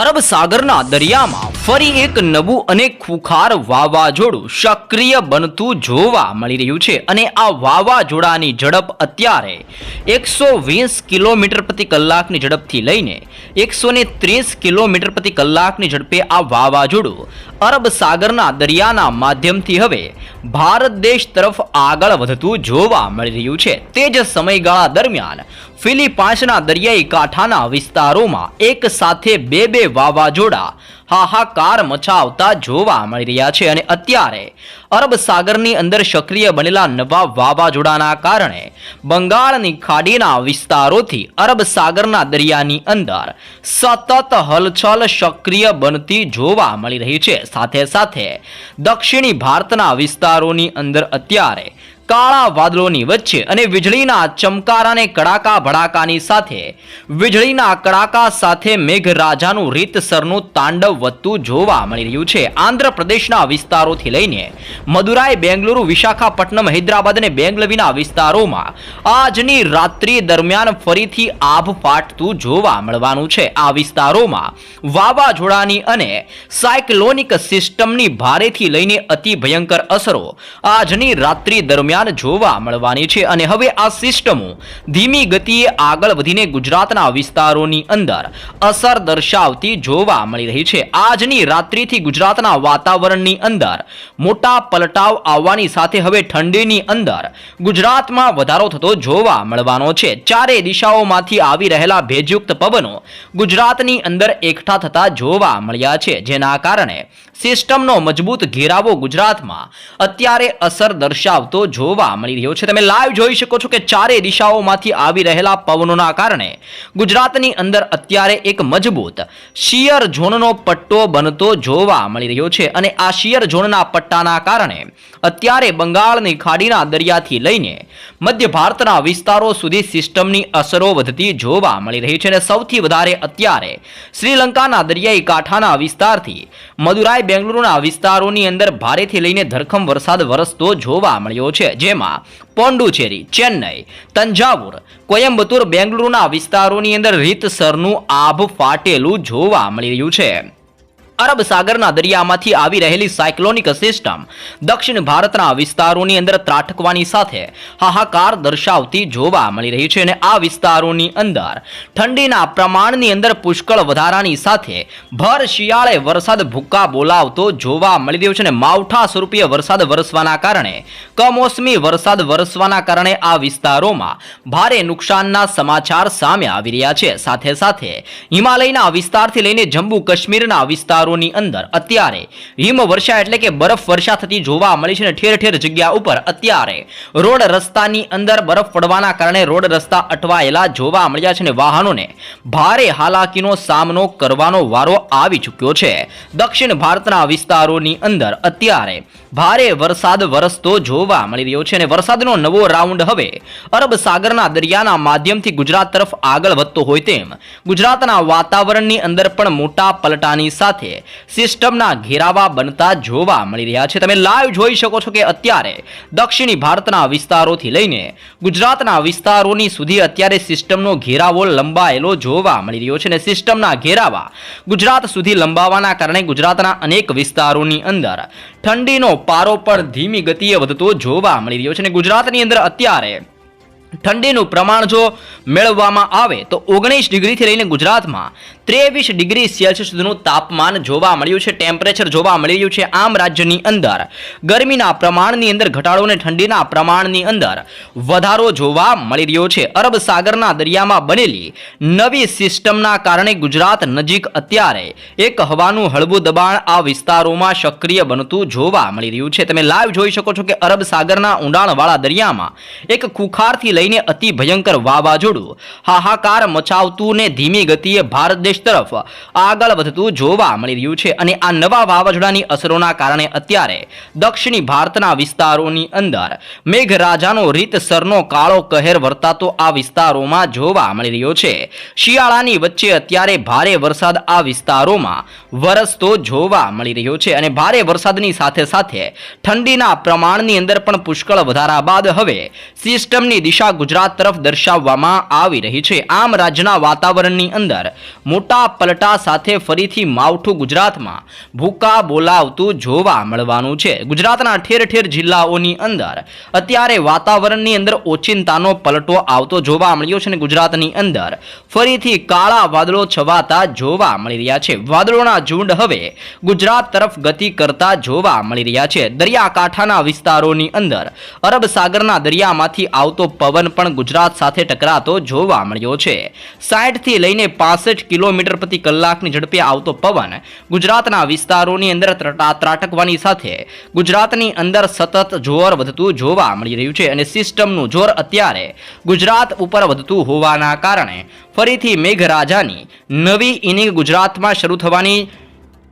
અરબ સાગરના દરિયામાં ફરી એક નવું અને ખુખાર વાવાઝોડું સક્રિય બનતું જોવા મળી રહ્યું છે. અને આ વાવાઝોડાની ઝડપ અત્યારે એકસો વીસ કિલોમીટર પ્રતિ કલાકની ઝડપથી લઈને એકસો ને ત્રીસ કિલોમીટર પ્રતિ કલાકની ઝડપે આ વાવાઝોડું અરબ સાગરના દરિયાના માધ્યમથી હવે ભારત દેશ તરફ આગળ વધતું જોવા મળી રહ્યું છે. તે જ સમયગાળા દરમિયાન ફિલિપાઇન્સના દરિયાઈ કાંઠાના વિસ્તારોમાં એક સાથે બે બે વાવાઝોડા હાહાકાર મચાવતા જોવા મળી રહ્યા છે અને અત્યારે અરબ સાગરની અંદર સક્રિય બનેલા નવા વાવાઝોડાના કારણે બંગાળની ખાડીના વિસ્તારોથી અરબ સાગરના દરિયાની અંદર સતત હલચલ સક્રિય બનતી જોવા મળી રહી છે. સાથે સાથે દક્ષિણી ભારતના વિસ્તારોની અંદર અત્યારે કાળા વાદળોની વચ્ચે અને વીજળીના ચમકારાને કડાકા ભડાકાની સાથે. વીજળીના કડાકા સાથે મેઘરાજાનું રીતસરનું તાંડવ વધતું જોવા મળી રહ્યું છે. આંધ્રપ્રદેશના વિસ્તારોથી લઈને મદુરાઈ, બેંગલુરુ, વિશાખાપટ્ટનમ, હૈદરાબાદ અને બેંગલવીના વિસ્તારોમાં આજની રાત્રિ દરમિયાન ફરીથી આભ ફાટતું જોવા મળવાનું છે. આ વિસ્તારોમાં વાવાઝોડાની અને સાયક્લોનિક સિસ્ટમની ભારેથી લઈને અતિ ભયંકર અસરો આજની રાત્રિ દરમિયાન જોવા મળવાની છે અને હવે આ સિસ્ટમો ધીમી ગતિએ આગળ વધીને ગુજરાતના વિસ્તારોની અંદર અસર દર્શાવતી જોવા મળી રહી છે. આજની રાત્રિથી ગુજરાતના વાતાવરણની અંદર મોટા પલટાવ આવવાની સાથે હવે ઠંડીની અંદર ગુજરાતમાં વધારો થતો જોવા મળવાનો છે. ચારે દિશાઓમાંથી આવી રહેલા ભેજયુક્ત પવનો ગુજરાતની અંદર એકઠા થતા જોવા મળ્યા છે, જેના કારણે સિસ્ટમનો મજબૂત ઘેરાવો ગુજરાતમાં અત્યારે અસર દર્શાવતો જોવા મળી રહ્યો છે. તમે લાઈવ જોઈ શકો છો કે ચારે દિશાઓમાંથી આવી રહેલા પવનોના કારણે ગુજરાતની અંદર અત્યારે એક મજબૂત શિયર ઝોનનો પટ્ટો બનતો જોવા મળી રહ્યો છે અને આ શિયર ઝોનના પટ્ટાના કારણે અત્યારે બંગાળની ખાડીના દરિયાથી લઈને મધ્ય ભારતના વિસ્તારો સુધી સિસ્ટમની અસરો વધતી જોવા મળી રહી છે અને સૌથી વધારે અત્યારે શ્રીલંકાના દરિયાઈ કાંઠાના વિસ્તારથી મદુરાઈ બેંગલુરુના વિસ્તારોની અંદર ભારેથી લઈને ધરખમ વરસાદ વરસતો જોવા મળ્યો છે. જેમાં પોંડુચેરી, ચેન્નઈ, તંજાવુર કોયમ્બતુર બેંગલુરુના વિસ્તારોની અંદર રીતસરનું આભ ફાટેલું જોવા મળી રહ્યું છે. અરબ સાગરના દરિયામાંથી આવી રહેલી સાયક્લોનિક સિસ્ટમ દક્ષિણ ભારતના વિસ્તારોની અંદર ત્રાટકવાની સાથે હાહાકાર દર્શાવતી જોવા મળી રહી છે અને આ વિસ્તારોની અંદર ઠંડીના પ્રમાણની અંદર પુષ્કળ વધારાની સાથે ભર શિયાળે વરસાદ ભૂક્કા બોલાવતો જોવા મળી રહ્યો છે અને માવઠા સ્વરૂપીય વરસાદ વરસવાના કારણે કમોસમી વરસાદ વરસવાના કારણે આ વિસ્તારોમાં ભારે નુકસાનના સમાચાર સામે આવી રહ્યા છે. સાથે સાથે હિમાલયના વિસ્તારથી લઈને જમ્મુ કાશ્મીરના વિસ્તારોની અંદર. અત્યારે હિમવર્ષા એટલે કે બરફ વર્ષા થતી જોવા મળી છે અને ઠેર ઠેર જગ્યા ઉપર અત્યારે રોડ રસ્તાની અંદર બરફ પડવાના કારણે રોડ રસ્તા અટવાયેલા જોવા મળ્યા છે અને વાહનોને ભારે હાલાકીનો સામનો કરવાનો વારો આવી ચૂક્યો છે. દક્ષિણ ભારતના વિસ્તારોની અંદર અત્યારે ભારે વરસાદ વરસતો જોવા મળી રહ્યો છે અને વરસાદનો નવો રાઉન્ડ હવે અરબ સાગરના દરિયાના માધ્યમથી ગુજરાત તરફ આગળ વધતો હોય તેમ ગુજરાતના વાતાવરણની અંદર પણ મોટા પલટાની સાથે સિસ્ટમના ઘેરાવા બનતા જોવા મળી રહ્યા છે. તમે લાઈવ જોઈ શકો છો કે અત્યારે દક્ષિણી ભારતના વિસ્તારોથી લઈને ગુજરાતના વિસ્તારોની સુધી અત્યારે સિસ્ટમનો ઘેરાવો લંબાયેલો જોવા મળી રહ્યો છે અને સિસ્ટમના ઘેરાવા ગુજરાત સુધી લંબાવાના કારણે ગુજરાતના અનેક વિસ્તારોની અંદર ઠંડીનો પારો પણ ધીમી ગતિએ વધતો જોવા મળી રહ્યો છે અને ગુજરાતની અંદર અત્યારે ઠંડીનું પ્રમાણ જો મેળવવામાં આવે તો ઓગણીસ ડિગ્રીથી લઈને ગુજરાતમાં ત્રેવીસ ડિગ્રી સેલ્સિયસ સુધીનું તાપમાન જોવા મળ્યું છે. ટેમ્પરેચર જોવા મળી રહ્યું છે આમ રાજ્યની અંદર. ગરમીના પ્રમાણની અંદર, ઘટાડો અને ઠંડીના પ્રમાણની અંદર વધારો જોવા મળી રહ્યો છે. અરબ સાગરના દરિયામાં બનેલી નવી સિસ્ટમના કારણે ગુજરાત નજીક અત્યારે એક હવાનું હળવું દબાણ આ વિસ્તારોમાં સક્રિય બનતું જોવા મળી રહ્યું છે. તમે લાઈવ જોઈ શકો છો કે અરબ સાગરના ઊંડાણવાળા દરિયામાં એક ખુખારથી લઈને અતિ ભયંકર વાવાઝોડું હાહાકાર મચાવતું ને ધીમી ગતિએ ભારત દેશ તરફ આગળ વધતું જોવા મળી રહ્યું છે અને આ નવા વાવાઝોડાની અસરોના કારણે અત્યારે દક્ષિણી ભારતના વિસ્તારોની અંદર મેઘરાજાનો રીતસરનો કાળો કહેર વર્તાતો આ વિસ્તારોમાં જોવા મળી રહ્યો છે. શિયાળાની વચ્ચે અત્યારે ભારે વરસાદ આ વિસ્તારોમાં વરસતો જોવા મળી રહ્યો છે અને ભારે વરસાદની સાથે સાથે ઠંડીના પ્રમાણની અંદર પણ પુષ્કળ વધારા બાદ હવે સિસ્ટમની દિશા ગુજરાત તરફ દર્શાવવામાં આવી રહી છે. આમ રાજ્યના વાતાવરણની અંદર મોટા મોટા પલટા સાથે ફરીથી માવઠું ગુજરાતમાં ભૂકા બોલાવતું જોવા મળવાનું છે. ગુજરાતના ઠેર ઠેર જિલ્લાઓની અંદર અત્યારે વાતાવરણની અંદર ઓચિંતાનો પલટો આવતો જોવા મળ્યો છે અને ગુજરાતની અંદર ફરીથી કાળા વાદળો છવાતા જોવા મળી રહ્યા છે. વાદળોના ઝુંડ હવે ગુજરાત તરફ ગતિ કરતા જોવા મળી રહ્યા છે. દરિયાકાંઠાના વિસ્તારોની અંદર અરબ સાગરના દરિયામાંથી આવતો પવન પણ ગુજરાત સાથે ટકરાતો જોવા મળ્યો છે. સાઠથી લઈને પાસઠ કિલોમીટર પ્રતિ કલાકની ઝડપે આવતો પવન ગુજરાતના વિસ્તારોની અંદર ત્રાટકવાની સાથે ગુજરાતની અંદર સતત જોર વધતું જોવા મળી રહ્યું છે અને સિસ્ટમનું જોર અત્યારે ગુજરાત ઉપર વધતું હોવાના કારણે ફરીથી મેઘરાજાની નવી ઇનિંગ ગુજરાતમાં શરૂ થવાની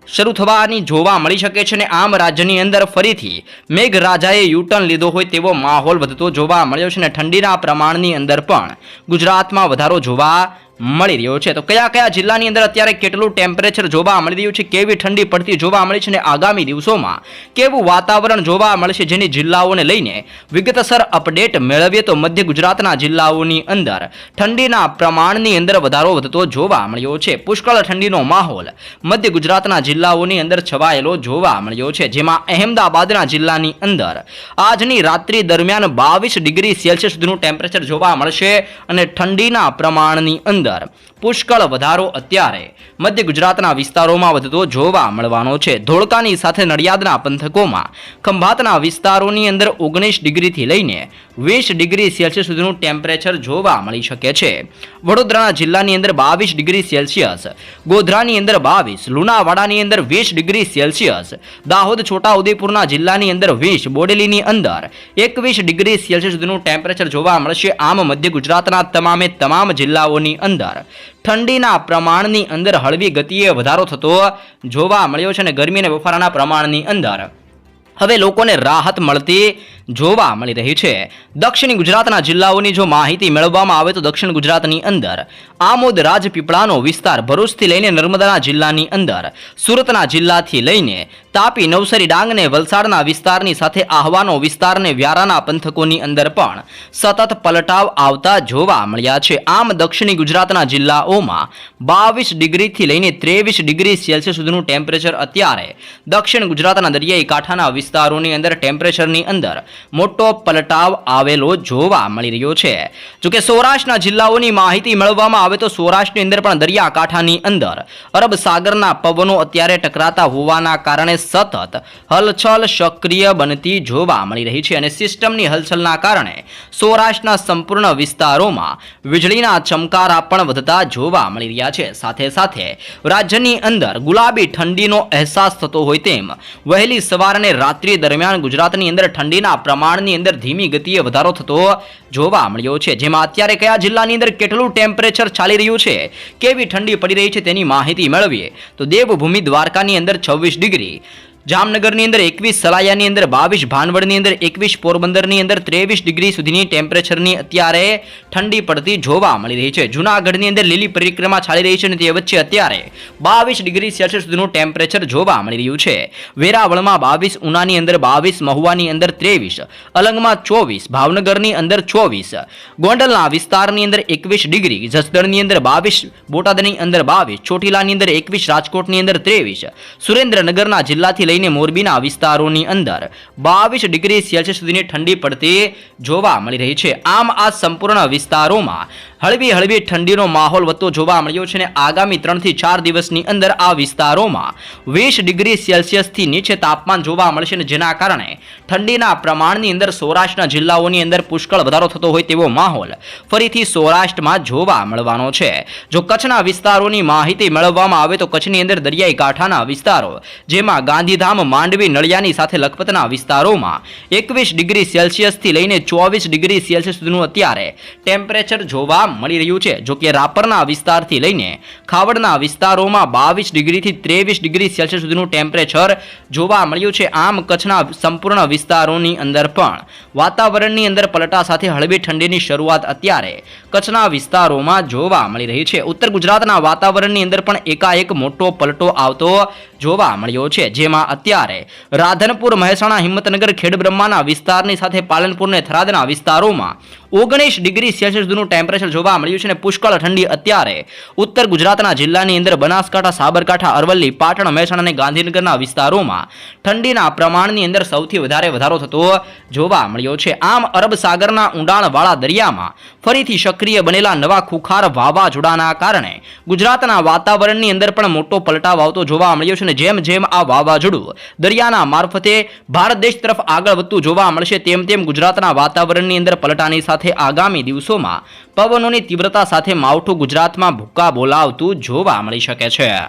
શરૂ થવાની જોવા મળી શકે છે અને આમ રાજ્યની અંદર ફરીથી મેઘરાજાએ યુટર્ન લીધો હોય તેવો માહોલ વધતો જોવા મળ્યો છે અને ઠંડીના પ્રમાણની અંદર પણ ગુજરાતમાં વધારો જોવા મળી રહ્યો છે. તો કયા કયા જિલ્લાની અંદર અત્યારે કેટલું ટેમ્પરેચર જોવા મળી રહ્યું છે? કેવી ઠંડી પડતી જોવા મળી છે? અને આગામી દિવસોમાં કેવું વાતાવરણ જોવા મળશે જેની જિલ્લાઓને લઈને વિગતસર અપડેટ મેળવીએ? તો મધ્ય ગુજરાતના જિલ્લાઓની અંદર ઠંડીના પ્રમાણની અંદર વધારો વધતો જોવા મળ્યો છે. પુષ્કળ ઠંડીનો માહોલ મધ્ય ગુજરાતના જિલ્લાઓની અંદર છવાયેલો જોવા મળ્યો છે. જેમાં અહેમદાબાદના જિલ્લાની અંદર આજની રાત્રિ દરમિયાન બાવીસ ડિગ્રી સેલ્સિયસ સુધીનું ટેમ્પરેચર જોવા મળશે અને ઠંડીના પ્રમાણની અંદર પુષ્કળ વધારો અત્યારે. મધ્ય ગુજરાતના વિસ્તારોમાં વધતો જોવા મળવાનો છે. ધોળકાની સાથે નડિયાદના પંથકોમાં ખંભાતના વિસ્તારોની અંદર ઓગણીસ ડિગ્રીથી લઈને વીસ ડિગ્રી સેલ્સિયસ સુધીનું ટેમ્પરેચર જોવા મળી શકે છે. વડોદરાના જિલ્લાની અંદર બાવીસ ડિગ્રી સેલ્સિયસ, ગોધરાની અંદર બાવીસ, લુણાવાડાની અંદર વીસ ડિગ્રી સેલ્સિયસ, દાહોદ છોટા ઉદેપુરના જિલ્લાની અંદર વીસ, બોડેલીની અંદર એકવીસ ડિગ્રી સેલ્સિયસ સુધીનું ટેમ્પરેચર જોવા મળશે. આમ મધ્ય ગુજરાતના તમામે તમામ જિલ્લાઓની અંદર ઠંડીના પ્રમાણની અંદર હળવી ગતિએ વધારો થતો જોવા મળ્યો છે અને ગરમી અને બફારાના પ્રમાણની અંદર. હવે લોકોને રાહત મળતી જોવા મળી રહી છે. દક્ષિણ ગુજરાતના જિલ્લાઓની જો માહિતી મેળવવામાં આવે તો દક્ષિણ ગુજરાતની અંદર આમોદ રાજપીપળાનો વિસ્તાર ભરૂચથી લઈને નર્મદાના જિલ્લાની અંદર, સુરતના જિલ્લાથી લઈને તાપી નવસારી ડાંગ ને વલસાડના વિસ્તારની સાથે આહવાનો વિસ્તારને વ્યારાના પંથકોની અંદર પણ સતત પલટાવ આવતા જોવા મળ્યા છે. આમ દક્ષિણી ગુજરાતના જિલ્લાઓમાં બાવીસ ડિગ્રીથી લઈને ત્રેવીસ ડિગ્રી સેલ્સિયસ સુધીનું ટેમ્પરેચર અત્યારે દક્ષિણ ગુજરાતના દરિયાઈ કાંઠાના વિસ્તારોની અંદર ટેમ્પરેચરની અંદર મોટો પલટાવ આવેલો જોવા મળી રહ્યો છે. જોકે સૌરાષ્ટ્રના જિલ્લાઓની માહિતી મેળવવામાં આવે તો સૌરાષ્ટ્રની અંદર પણ દરિયાકાંઠાની અંદર અરબ સાગરના પવનો અત્યારે ટકરાતા હોવાના કારણે સતત હલચલ સક્રિય બનતી જોવા મળી રહી છે અને સિસ્ટમની હલચલના કારણે સૌરાષ્ટ્રના સંપૂર્ણ વિસ્તારોમાં વીજળીના ચમકારા પણ વધતા જોવા મળી રહ્યા છે. સાથે સાથે રાજ્યની અંદર ગુલાબી ઠંડીનો અહેસાસ થતો હોય તેમ વહેલી સવાર અને રાત્રિ દરમિયાન ગુજરાતની અંદર ઠંડીના પ્રમાણની અંદર ધીમી ગતિએ વધારો થતો જોવા મળ્યો છે, જેમાં અત્યારે કયા જિલ્લાની અંદર કેટલું ટેમ્પરેચર ચાલી રહ્યું છે, કેવી ઠંડી પડી રહી છે તેની માહિતી મેળવીએ. તો દેવભૂમિ દ્વારકાની અંદર છવ્વીસ ડિગ્રી જામનગરની અંદર એકવીસ સલાયાની અંદર બાવીસ, ભાનવડની અંદર એકવીસ, પોરબંદરની અંદર ત્રેવીસ ડિગ્રી સુધીની ટેમ્પરેચરની અત્યારે ઠંડી પડતી જોવા મળી રહી છે. જૂનાગઢની અંદર લીલી પરિક્રમા ચાલી રહી છે અને તે વચ્ચે અત્યારે બાવીસ ડિગ્રી સેલ્સિયસ સુધીનું ટેમ્પરેચર જોવા મળી રહ્યું છે. વેરાવળમાં બાવીસ, ઉનાની અંદર બાવીસ, મહુવાની અંદર ત્રેવીસ, અલંગમાં ચોવીસ, ભાવનગરની અંદર ચોવીસ, ગોંડલના વિસ્તારની અંદર એકવીસ ડિગ્રી, જસદણની અંદર બાવીસ, બોટાદની અંદર બાવીસ, ચોટીલાની અંદર એકવીસ, રાજકોટની અંદર ત્રેવીસ, સુરેન્દ્રનગરના જિલ્લાથી લઈને મોરબીના વિસ્તારોની અંદર બાવીસ ડિગ્રી સેલ્સિયસ સુધીની ઠંડી પડતી જોવા મળી રહી છે. આમ આ સંપૂર્ણ વિસ્તારોમાં હળવી હળવી ઠંડીનો માહોલ વધતો જોવા મળ્યો છે અને આગામી ત્રણથી ચાર દિવસની અંદર આ વિસ્તારોમાં વીસ ડિગ્રી સેલ્સિયસથી નીચે તાપમાન જોવા મળશે અને જેના કારણે ઠંડીના પ્રમાણની અંદર સૌરાષ્ટ્રના જિલ્લાઓની અંદર પુષ્કળ વધારો થતો હોય તેવો માહોલ ફરીથી સૌરાષ્ટ્રમાં જોવા મળવાનો છે. જો કચ્છના વિસ્તારોની માહિતી મેળવવામાં આવે તો કચ્છની અંદર દરિયાઈ કાંઠાના વિસ્તારો, જેમાં ગાંધીધામ, માંડવી, નળિયાની સાથે લખપતના વિસ્તારોમાં એકવીસ ડિગ્રી સેલ્સિયસથી લઈને ચોવીસ ડિગ્રી સેલ્સિયસ સુધીનું અત્યારે ટેમ્પરેચર જોવા મળી રહ્યું છે, જો કે રાપરના વિસ્તારથી લઈને ખાવડના વિસ્તારોમાં બાવીસ ડિગ્રીથી ત્રેવીસ ડિગ્રી સેલ્સિયસ સુધીનું ટેમ્પરેચર જોવા મળ્યું છે. આમ કચ્છના સંપૂર્ણ વિસ્તારોની અંદર પણ વાતાવરણની અંદર પલટા સાથે હળવી ઠંડીની શરૂઆત અત્યારે કચ્છના વિસ્તારોમાં જોવા મળી રહી છે. ઉત્તર ગુજરાતના વાતાવરણની અંદર પણ એકાએક મોટો પલટો આવતો જોવા મળ્યો છે, જેમાં અત્યારે રાધનપુર, મહેસાણા, હિંમતનગર, ખેડબ્રહ્માના વિસ્તારની સાથે પાલનપુર અને થરાદના વિસ્તારોમાં ઓગણીસ ડિગ્રી સેલ્સિયસ સુધીનું ટેમ્પરેચર જોવા મળ્યું છે અને પુષ્કળ ઠંડી અત્યારે. ઉત્તર ગુજરાતના જિલ્લાની અંદર બનાસકાંઠા, સાબરકાંઠા, અરવલ્લી, પાટણ, મહેસાણા અને ગાંધીનગરના વિસ્તારોમાં ઠંડીના પ્રમાણની અંદર સૌથી વધારે વધારો થતો જોવા મળ્યો છે. આમ અરબ સાગરના ઊંડાણવાળા દરિયામાં ફરીથી સક્રિય બનેલા નવા ખુખાર વાવાઝોડાના કારણે ગુજરાતના વાતાવરણની અંદર પણ મોટો પલટાવ આવતો જોવા મળ્યો છે અને જેમ જેમ આ વાવાઝોડું દરિયાના મારફતે ભારત દેશ તરફ આગળ વધતું જોવા મળશે, તેમ તેમ ગુજરાતના વાતાવરણની અંદર પલટાની સાથે આગામી દિવસોમાં પવનોની તીવ્રતા સાથે માવઠું ગુજરાતમાં ભૂક્કા બોલાવતું જોવા મળી શકે છે.